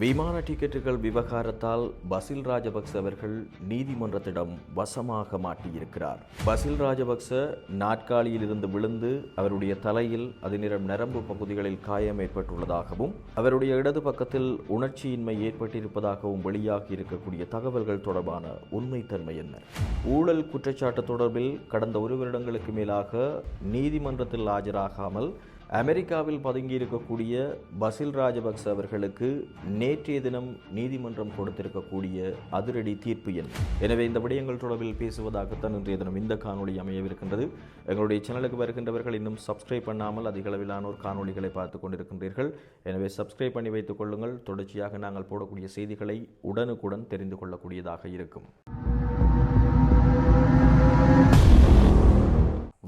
விமான டிக்கெட்டுகள் விவகாரத்தால் பசில் ராஜபக்ச அவர்கள் நீதிமன்றத்திடம் வசமாக மாட்டியிருக்கிறார். பசில் ராஜபக்ச நாற்காலியில் இருந்து விழுந்து அவருடைய தலையில் அதிநிறம் நரம்பு பகுதிகளில் காயம் ஏற்பட்டுள்ளதாகவும் அவருடைய இடது பக்கத்தில் உணர்ச்சியின்மை ஏற்பட்டிருப்பதாகவும் வெளியாகி இருக்கக்கூடிய தகவல்கள் தொடர்பான உண்மைத்தன்மை என்ன? ஊழல் குற்றச்சாட்டு தொடர்பில் கடந்த ஒரு வருடங்களுக்கு மேலாக நீதிமன்றத்தில் ஆஜராகாமல் அமெரிக்காவில் பதுங்கியிருக்கக்கூடிய பசில் ராஜபக்ச அவர்களுக்கு நேற்றைய தினம் நீதிமன்றம் கொடுத்திருக்கக்கூடிய அதிரடி தீர்ப்பு எண் எனவே இந்த விடயங்கள் தொடர்பில் பேசுவதாகத்தான் இன்றைய தினம் இந்த காணொளி அமையவிருக்கின்றது. எங்களுடைய சேனலுக்கு வருகின்றவர்கள் இன்னும் சப்ஸ்கிரைப் பண்ணாமல் அதிக அளவிலானோர் காணொளிகளை பார்த்து கொண்டிருக்கின்றீர்கள். எனவே சப்ஸ்கிரைப் பண்ணி வைத்துக் கொள்ளுங்கள். தொடர்ச்சியாக நாங்கள் போடக்கூடிய செய்திகளை உடனுக்குடன் தெரிந்து கொள்ளக்கூடியதாக இருக்கும்.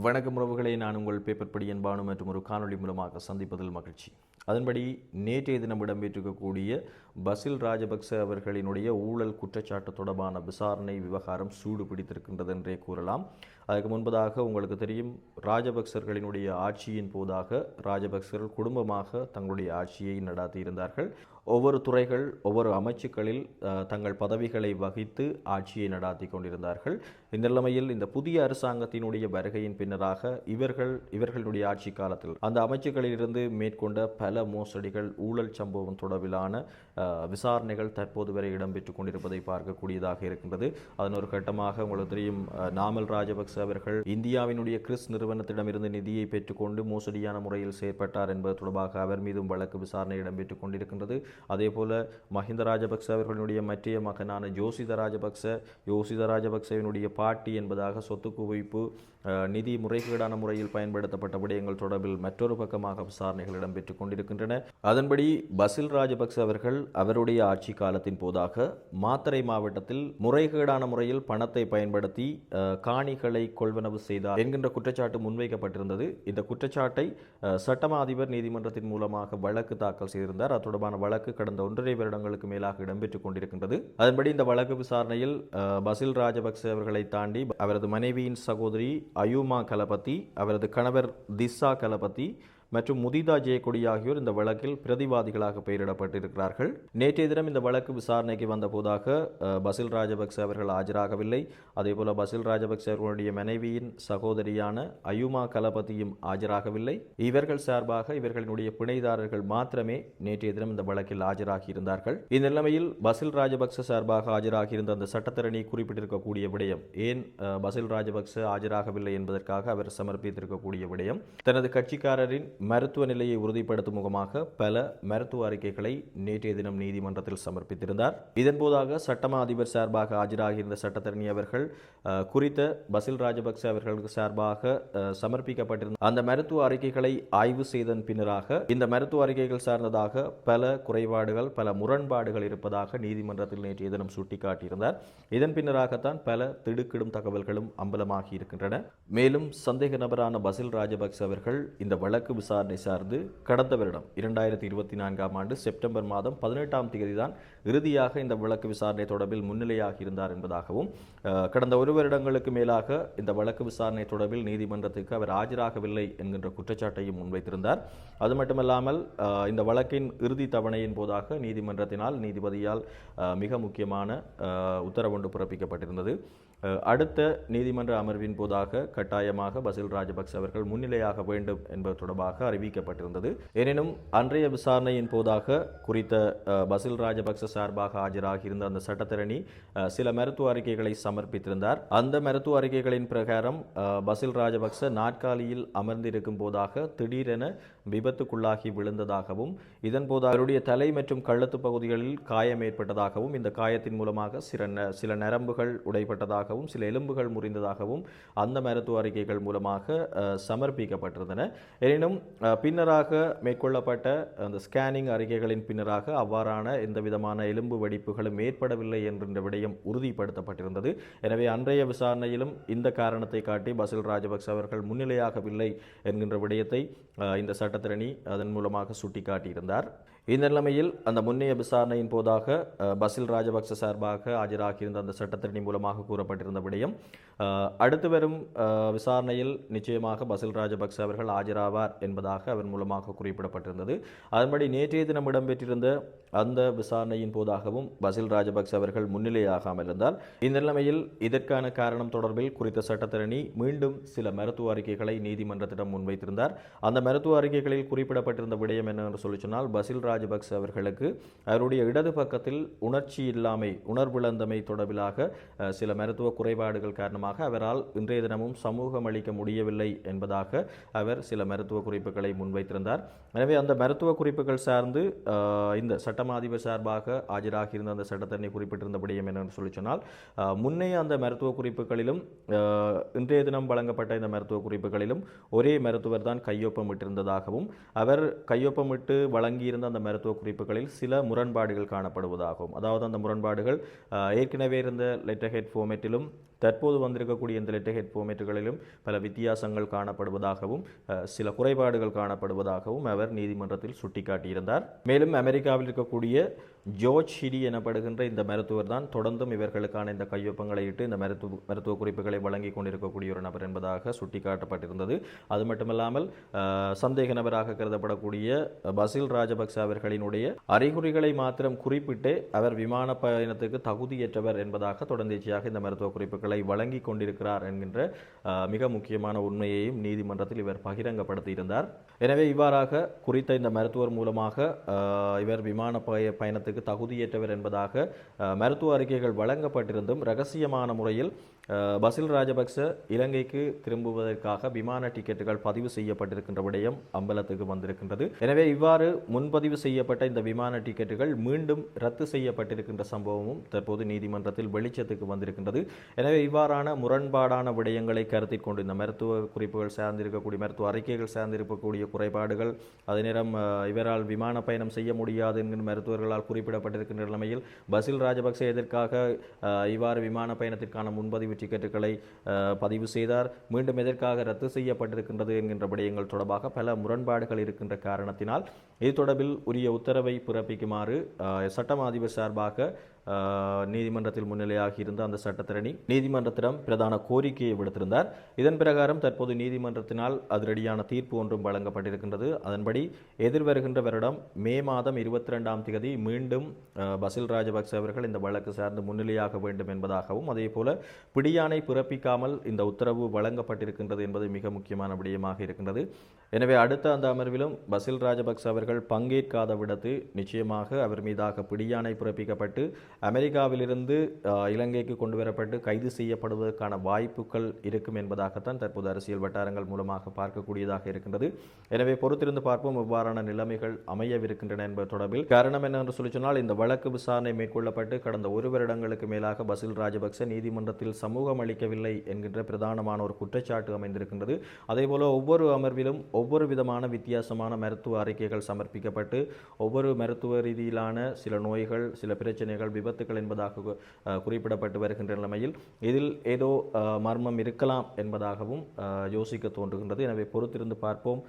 வணக்கம் உறவுகளை நான் உங்கள் பேப்பர் படியன் பானு மற்றும் ஒரு காணொளி மூலமாக சந்திப்பதில் மகிழ்ச்சி. அதன்படி நேற்றைய தினம் இடம்பெற்றிருக்கக்கூடிய பசில் ராஜபக்ச அவர்களினுடைய ஊழல் குற்றச்சாட்டு தொடர்பான விசாரணை விவகாரம் சூடு பிடித்திருக்கின்றது என்றே கூறலாம். அதற்கு முன்பதாக உங்களுக்கு தெரியும் ராஜபக்சர்களினுடைய ஆட்சியின் போதாக ராஜபக்சர்கள் குடும்பமாக தங்களுடைய ஆட்சியை நடாத்தி இருந்தார்கள் ஒவ்வொரு துறைகள் ஒவ்வொரு அமைச்சுக்களில் தங்கள் பதவிகளை வகித்து ஆட்சியை நடாத்தி கொண்டிருந்தார்கள். இந்த நிலைமையில் இந்த புதிய அரசாங்கத்தினுடைய வருகையின் பின்னராக இவர்கள் இவர்களுடைய ஆட்சி காலத்தில் அந்த அமைச்சுக்களிலிருந்து மேற்கொண்ட பல மோசடிகள் ஊழல் சம்பவம் தொடர்பிலான விசாரணைகள் தற்போது வரை இடம்பெற்றுக் கொண்டிருப்பதை பார்க்கக்கூடியதாக இருக்கின்றது. அதன் ஒரு கட்டமாக உங்களுக்கு தெரியும் நாமல் ராஜபக்ச அவர்கள் இந்தியாவினுடைய கிறிஸ் நிறுவனத்திடமிருந்து நிதியை பெற்றுக்கொண்டு மோசடியான முறையில் செயற்பட்டார் என்பது தொடர்பாக அவர் மீதும் வழக்கு விசாரணை இடம்பெற்றுக் கொண்டிருக்கின்றது. அதே மஹிந்த ராஜபக்ச அவர்களுடைய மற்றைய மகனான ஜோசித ராஜபக்ச யோசித ராஜபக்சவினுடைய பாட்டி என்பதாக சொத்து குவிப்பு நிதி முறைகேடான முறையில் பயன்படுத்தப்பட்ட விடயங்கள் தொடர்பில் மற்றொரு பக்கமாக விசாரணைகள் இடம்பெற்றுக் கொண்டிருக்கின்றன. அதன்படி பசில் ராஜபக்ச அவர்கள் அவருடைய ஆட்சி காலத்தின் போதாக மாத்தறை மாவட்டத்தில் முறைகேடான முறையில் பணத்தை பயன்படுத்தி காணிகளை கொள்வனவு செய்தார் என்கின்ற குற்றச்சாட்டு முன்வைக்கப்பட்டிருந்தது. இந்த குற்றச்சாட்டை சட்டமா அதிபர் நீதிமன்றத்தின் மூலமாக வழக்கு தாக்கல் செய்திருந்தார். அது தொடர்பான வழக்கு கடந்த ஒன்றரை வருடங்களுக்கு மேலாக இடம்பெற்றுக் கொண்டிருக்கின்றது. அதன்படி இந்த வழக்கு விசாரணையில் பசில் ராஜபக்சே அவர்களை தாண்டி அவரது மனைவியின் சகோதரி அயூமா கலபதி அவரது கணவர் திசா கலபதி மற்றும் முதிதா ஜெயக்கொடி ஆகியோர் இந்த வழக்கில் பிரதிவாதிகளாக பெயரிடப்பட்டிருக்கிறார்கள். நேற்றைய தினம் இந்த வழக்கு விசாரணைக்கு வந்த போதாக பசில் ராஜபக்ச அவர்கள் ஆஜராகவில்லை. அதேபோல பசில் ராஜபக்ச அவர்களுடைய மனைவியின் சகோதரியான அயுமா கலபதியும் ஆஜராகவில்லை. இவர்கள் சார்பாக இவர்களினுடைய பிணைதாரர்கள் மாத்திரமே நேற்றைய தினம் இந்த வழக்கில் ஆஜராகி இருந்தார்கள். இந்த நிலைமையில் பசில் ராஜபக்ச சார்பாக ஆஜராகியிருந்த அந்த சட்டத்தரணி குறிப்பிட்டிருக்கக்கூடிய விடயம் ஏன் பசில் ராஜபக்ச ஆஜராகவில்லை என்பதற்காக அவர் சமர்ப்பித்திருக்கக்கூடிய விடயம். தனது கட்சிக்காரரின் மருத்துவ நிலையை உறுதிப்படுத்தும் முகமாக பல மருத்துவ அறிக்கைகளை நேற்றைய தினம் நீதிமன்றத்தில் சமர்ப்பித்திருந்தார். இதன்போதாக சட்டமா அதிபர் சார்பாக ஆஜராகியிருந்த சட்டத்தரணி அவர்கள் குறித்த பசில் ராஜபக்ச அவர்களுக்கு சார்பாக சமர்ப்பிக்கப்பட்டிருந்த அந்த மருத்துவ அறிக்கைகளை ஆய்வு செய்தன் பின்னராக இந்த மருத்துவ அறிக்கைகள் சார்ந்ததாக பல குறைபாடுகள் பல முரண்பாடுகள் இருப்பதாக நீதிமன்றத்தில் நேற்றைய தினம் சுட்டிக்காட்டியிருந்தார். இதன் பின்னராகத்தான் பல திடுக்கிடும் தகவல்களும் அம்பலமாகி இருக்கின்றன மேலும் சந்தேக நபரான பசில் ராஜபக்ச அவர்கள் இந்த வழக்கு விசாரணை சார்ந்து கடந்த வருடம் இரண்டாயிரத்தி இருபத்தி நான்காம் ஆண்டு செப்டம்பர் மாதம் பதினெட்டாம் தேதி தான் இறுதியாக இந்த வழக்கு விசாரணை தொடர்பில் முன்னிலையாக இருந்தார் என்பதாகவும் கடந்த ஒரு வருடங்களுக்கு மேலாக இந்த வழக்கு விசாரணை தொடர்பில் நீதிமன்றத்துக்கு அவர் ஆஜராகவில்லை என்கின்ற குற்றச்சாட்டையும் முன்வைத்திருந்தார். அது மட்டுமல்லாமல் இந்த வழக்கின் இறுதி தவணையின் போதாக நீதிமன்றத்தினால் நீதிபதியால் மிக முக்கியமான உத்தரவொன்று பிறப்பிக்கப்பட்டிருந்தது. அடுத்த நீதிமன்ற அமர்வின் போதாக கட்டாயமாக பசில் ராஜபக்ச அவர்கள் முன்னிலையாக வேண்டும் என்பது தொடர்பாக அறிவிக்கப்பட்டிருந்தது. எனினும் அன்றைய விசாரணையின் போதாக குறித்த பசில் ராஜபக்ச சார்பாக ஆஜராகியிருந்த அந்த சட்டத்திரணி சில மருத்துவ அறிக்கைகளை சமர்ப்பித்திருந்தார். அந்த மருத்துவ அறிக்கைகளின் பிரகாரம் பசில் ராஜபக்ச நாற்காலியில் அமர்ந்திருக்கும் போதாக திடீரென விபத்துக்குள்ளாகி விழுந்ததாகவும் இதன் போது அவருடைய தலை மற்றும் கழுத்து பகுதிகளில் காயம் ஏற்பட்டதாகவும் இந்த காயத்தின் மூலமாக சில ந- சில நரம்புகள் உடைப்பட்டதாகவும் சில எலும்புகள் முறிந்ததாகவும் அந்த மருத்துவ அறிக்கைகள் மூலமாக சமர்ப்பிக்கப்பட்டிருந்தன. எனினும் பின்னராக மேற்கொள்ளப்பட்ட அந்த ஸ்கேனிங் அறிக்கைகளின் பின்னராக அவ்வாறான எந்த விதமான எலும்பு வெடிப்புகளும் ஏற்படவில்லை என்கின்ற விடயம் உறுதிப்படுத்தப்பட்டிருந்தது. எனவே அன்றைய விசாரணையிலும் இந்த காரணத்தை காட்டி பசில் ராஜபக்ச அவர்கள் முன்னிலையாகவில்லை என்கின்ற விடயத்தை இந்த சட்டத்திரணி அதன் மூலமாக சுட்டிக்காட்டியிருந்தார். இந்த நிலைமையில் அந்த முன்னைய விசாரணையின் போதாக பசில் ராஜபக்ச சார்பாக ஆஜராகியிருந்த அந்த சட்டத்திரணி மூலமாக கூறப்பட்டிருந்த விடயம் அடுத்து வரும் விசாரணையில் நிச்சயமாக பசில் ராஜபக்ச அவர்கள் ஆஜராவார் என்பதாக அவர் மூலமாக குறிப்பிடப்பட்டிருந்தது. அதன்படி நேற்றைய தினம் இடம்பெற்றிருந்த அந்த விசாரணையின் போதாகவும் பசில் ராஜபக்ச அவர்கள் முன்னிலையாகாமல் இருந்தால் இந்த நிலைமையில் இதற்கான காரணம் தொடர்பில் குறித்த சட்டத்திரணி மீண்டும் சில மருத்துவ அறிக்கைகளை நீதிமன்றத்திடம் முன்வைத்திருந்தார். அந்த மருத்துவ அறிக்கைகளில் குறிப்பிடப்பட்டிருந்த விடயம் என்னவென்று சொல்லி சொன்னால் பசில் ராஜபக்ச அவர்களுக்கு அவருடைய இடது பக்கத்தில் உணர்ச்சி இல்லாமை உணர்விழந்தமை தொடர்பிலாக சில மருத்துவ குறைபாடுகள் காரணமாக அவரால் இன்றைய தினமும் சமூகம் அளிக்க முடியவில்லை என்பதாக அவர் சில மருத்துவ குறிப்புகளை முன்வைத்திருந்தார். எனவே அந்த மருத்துவ குறிப்புகள் சார்ந்து இந்த சட்டமாதிபர் சார்பாக ஆஜராக இருந்த அந்த சட்டத்தரணி குறிப்பிட்டிருந்த விடயம் என்னன்னு சொல்லி சொன்னால் முன்னைய அந்த மருத்துவ குறிப்புகளிலும் இன்றைய தினம் வழங்கப்பட்ட இந்த மருத்துவ குறிப்புகளிலும் ஒரே மருத்துவர் தான் கையொப்பமிட்டிருந்ததாகவும் அவர் கையொப்பமிட்டு வழங்கியிருந்த அந்த மருத்துவ குறிப்புகளில் சில முரண்பாடுகள் காணப்படுவதாகும். அதாவது அந்த முரண்பாடுகள் ஏற்கனவே இருந்த லெட்டர் ஹெட் ஃபார்மேட்டிலும் தற்போது வந்திருக்கக்கூடிய இந்த லெட்டர் ஹெட் பல வித்தியாசங்கள் காணப்படுவதாகவும் சில குறைபாடுகள் காணப்படுவதாகவும் அவர் நீதிமன்றத்தில் சுட்டிக்காட்டியிருந்தார். மேலும் அமெரிக்காவில் இருக்கக்கூடிய ஜோர்ஜ் ஹிரி எனப்படுகின்ற இந்த மருத்துவர் தான் தொடர்ந்தும் இவர்களுக்கான இந்த கையொப்பங்களை இட்டு இந்த மருத்துவ மருத்துவ குறிப்புகளை வழங்கி கொண்டிருக்கக்கூடிய ஒரு நபர் என்பதாக சுட்டிக்காட்டப்பட்டிருந்தது. அது மட்டுமல்லாமல் சந்தேக நபராக கருதப்படக்கூடிய பசில் ராஜபக்ச அவர்களினுடைய அறிகுறிகளை மாத்திரம் குறிப்பிட்டு அவர் விமான பயணத்துக்கு தகுதியற்றவர் என்பதாக தொடர்ந்தேச்சியாக இந்த மருத்துவ குறிப்புகளை வழங்கி கொண்டிருக்கிறார் என்கின்ற மிக முக்கியமான உண்மையையும் நீதிமன்றத்தில் இவர் பகிரங்கப்படுத்தியிருந்தார். எனவே இவ்வாறாக குறித்த இந்த மருத்துவர் மூலமாக இவர் விமான பய பயணத்துக்கு தகுதியேற்றவர் என்பதாக மருத்துவ அறிக்கைகள் வழங்கப்பட்டிருந்தும் ரகசியமான முறையில் பசில் ராஜபக்ச இலங்கைக்கு திரும்புவதற்காக விமான டிக்கெட்டுகள் பதிவு செய்யப்பட்டிருக்கின்ற விடயம் அம்பலத்துக்கு வந்திருக்கின்றது. எனவே இவ்வாறு முன்பதிவு செய்யப்பட்ட இந்த விமான டிக்கெட்டுகள் மீண்டும் ரத்து செய்யப்பட்டிருக்கின்ற சம்பவமும் தற்போது நீதிமன்றத்தில் வெளிச்சத்துக்கு வந்திருக்கின்றது. எனவே இவ்வாறான முரண்பாடான விடயங்களை கருத்தில் கொண்டு இந்த மருத்துவ குறிப்புகள் சார்ந்திருக்கக்கூடிய மருத்துவ அறிக்கைகள் சார்ந்திருக்கக்கூடிய குறைபாடுகள் அதே நேரம் இவரால் விமான பயணம் செய்ய முடியாது என்கிற மருத்துவர்களால் குறிப்பிடப்பட்டிருக்கின்ற நிலைமையில் பசில் ராஜபக்சே எதற்காக இவ்வாறு விமான பயணத்திற்கான முன்பதிவு டிக்கெட்டுகளை பதிவு செய்தார். மீண்டும் எதற்காக ரத்து செய்யப்பட்டிருக்கின்றது என்கின்ற விடயங்கள் தொடர்பாக பல முரண்பாடுகள் இருக்கின்ற காரணத்தினால் இது தொடர்பில் உரிய உத்தரவை பிறப்பிக்குமாறு சட்டம் அதிபர் சார்பாக நீதிமன்றத்தில் முன்னிலையாகி இருந்த அந்த சட்டத்திரணி நீதிமன்றத்திடம் பிரதான கோரிக்கையை விடுத்திருந்தார். இதன் பிரகாரம் தற்போது நீதிமன்றத்தினால் அதிரடியான தீர்ப்பு ஒன்றும் வழங்கப்பட்டிருக்கின்றது. அதன்படி எதிர்வருகின்ற வருடம் மே மாதம் இருபத்தி ரெண்டாம் தேதி மீண்டும் பசில் ராஜபக்சே அவர்கள் இந்த வழக்கு சார்ந்து முன்னிலையாக வேண்டும் என்பதாகவும் அதே போல பிடியானை பிறப்பிக்காமல் இந்த உத்தரவு வழங்கப்பட்டிருக்கின்றது என்பது மிக முக்கியமான விடயமாக இருக்கின்றது. எனவே அடுத்த அந்த அமர்விலும் பசில் ராஜபக்ச அவர்கள் பங்கேற்காத விடத்து நிச்சயமாக அவர் மீதாக பிடியாணை பிறப்பிக்கப்பட்டு அமெரிக்காவிலிருந்து இலங்கைக்கு கொண்டு வரப்பட்டு கைது செய்யப்படுவதற்கான வாய்ப்புகள் இருக்கும் என்பதாகத்தான் தற்போது அரசியல் வட்டாரங்கள் மூலமாக பார்க்கக்கூடியதாக இருக்கின்றது. எனவே பொறுத்திருந்து பார்ப்போம் இவ்வாறான நிலைமைகள் அமையவிருக்கின்றன என்பது தொடர்பில். காரணம் என்னென்று சொல்லி சொன்னால் இந்த வழக்கு விசாரணை மேற்கொள்ளப்பட்டு கடந்த ஒரு வருடங்களுக்கு மேலாக பசில் ராஜபக்ச நீதிமன்றத்தில் சமூகம் அளிக்கவில்லை என்கின்ற பிரதானமான ஒரு குற்றச்சாட்டு அமைந்திருக்கின்றது. அதேபோல ஒவ்வொரு அமர்விலும் ஒவ்வொரு விதமான வித்தியாசமான மருத்துவ அறிக்கைகள் சமர்ப்பிக்கப்பட்டு ஒவ்வொரு மருத்துவ ரீதியிலான சில நோய்கள் சில பிரச்சனைகள் விபத்துகள் என்பதாக குறிப்பிடப்பட்டு வருகின்ற நிலைமையில் இதில் ஏதோ மர்மம் இருக்கலாம் என்பதாகவும் யோசிக்க தோன்றுகின்றது. எனவே பொறுத்திருந்து பார்ப்போம்.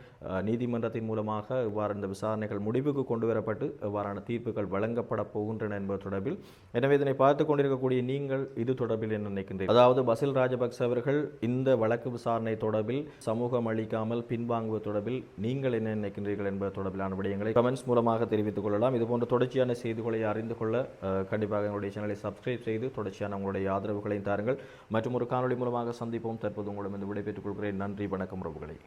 நீதிமன்றத்தின் மூலமாக இவ்வாறு இந்த விசாரணைகள் முடிவுக்கு கொண்டு வரப்பட்டு இவ்வாறான தீர்ப்புகள் வழங்கப்பட போகின்றன என்பது தொடர்பில். எனவே இதனை பார்த்து கொண்டிருக்கக்கூடிய நீங்கள் இது தொடர்பில் என்ன நினைக்கின்றீர்கள்? அதாவது பசில் ராஜபக்ச அவர்கள் இந்த வழக்கு விசாரணை தொடர்பில் சமூகம் அளிக்காமல் பின்வாங்குவது தொடர்பில் நீங்கள் என்ன நினைக்கின்றீர்கள் என்பது தொடர்பிலான விடயங்களை கமெண்ட்ஸ் மூலமாக தெரிவித்துக் கொள்ளலாம். இதுபோன்ற தொடர்ச்சியான செய்திகளை அறிந்து கொள்ள கண்டிப்பாக எங்களுடைய சேனலை சப்ஸ்கிரைப் செய்து தொடர்ச்சியான உங்களுடைய ஆதரவுகளையும் தாருங்கள். மற்றும் ஒரு காணொளி மூலமாக சந்திப்போம். தற்போது உங்களிடம் இந்த விடைபெற்றுக் கொள்கிறேன். நன்றி வணக்கம் உறவுகளை.